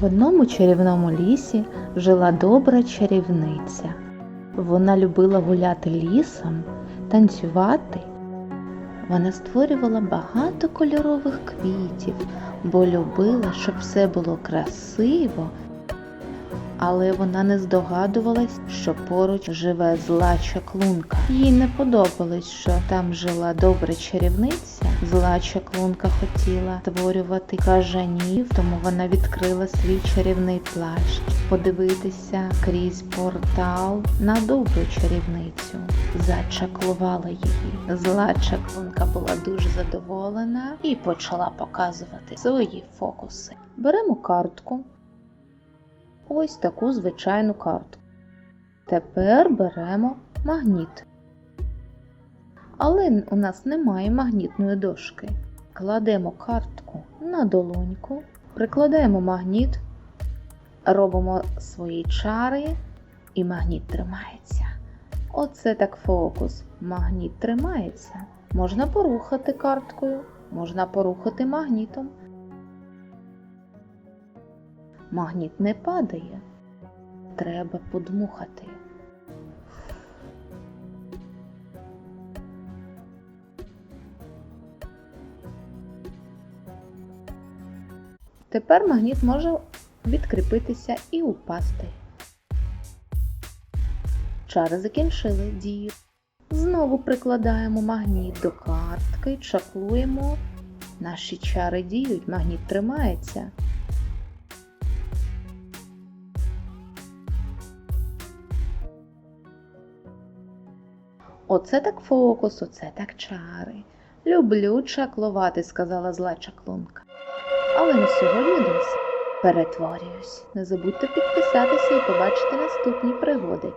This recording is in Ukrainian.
В одному чарівному лісі жила добра чарівниця. Вона любила гуляти лісом, танцювати. Вона створювала багато кольорових квітів, бо любила, щоб все було красиво. Але вона не здогадувалась, що поруч живе зла чаклунка. Їй не подобалось, що там жила добра чарівниця. Зла чаклунка хотіла створювати кажанів, тому вона відкрила свій чарівний плащ, подивитися крізь портал на добру чарівницю. Зачаклувала її. Зла чаклунка була дуже задоволена і почала показувати свої фокуси. Беремо картку. Ось таку звичайну картку. Тепер беремо магніт. Але у нас немає магнітної дошки. Кладемо картку на долоньку, прикладаємо магніт, робимо свої чари, і магніт тримається. Оце так фокус. Магніт тримається. Можна порухати карткою, можна порухати магнітом. Магніт не падає. Треба подмухати. Тепер магніт може відкріпитися і упасти. Чари закінчили дію. Знову прикладаємо магніт до картки, чаклуємо. Наші чари діють, магніт тримається. Оце так фокус, оце так чари. Люблю чаклувати, сказала зла чаклунка. Але на сьогодні досить. Перетворююсь. Не забудьте підписатися і побачити наступні пригоди.